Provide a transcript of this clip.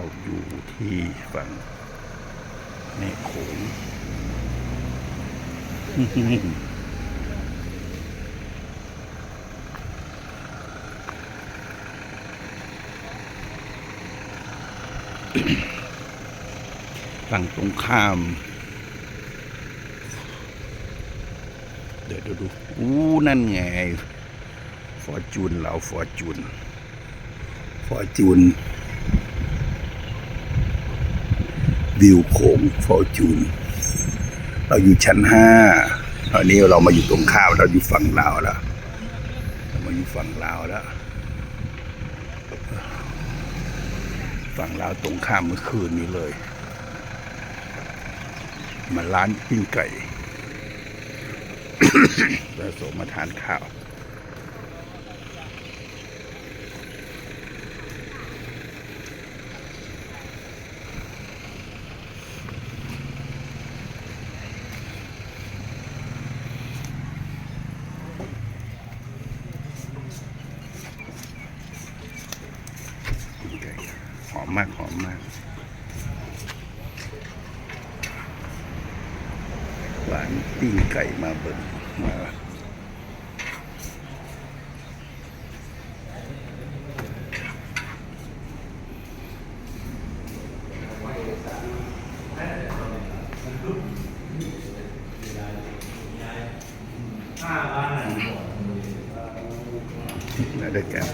เราอยู่ที่ฝั่งแม่โขงฝั่งตรงข้าม เดี๋ยวดูดูอู้นั่นไง ฟอร์จูนเราฟอร์จูน ฟอร์จูน วิวโขงฟอร์จูนเราอยู่ชั้นห้าตอนนี้เรามาอยู่ตรงข้ามเราอยู่ฝั่งลาวแล้วเรามาอยู่ฝั่งลาวแล้ว ฝั่งลาวตรงข้ามเมื่อคืนนี้เลย มาร้านปิ้งไก่แล้วสมมาทานข้าว ปิ้งไก่ห อมมากหอมมากหวานปิ้งไก่มาเบิ่งมาแล้วด้วยกัน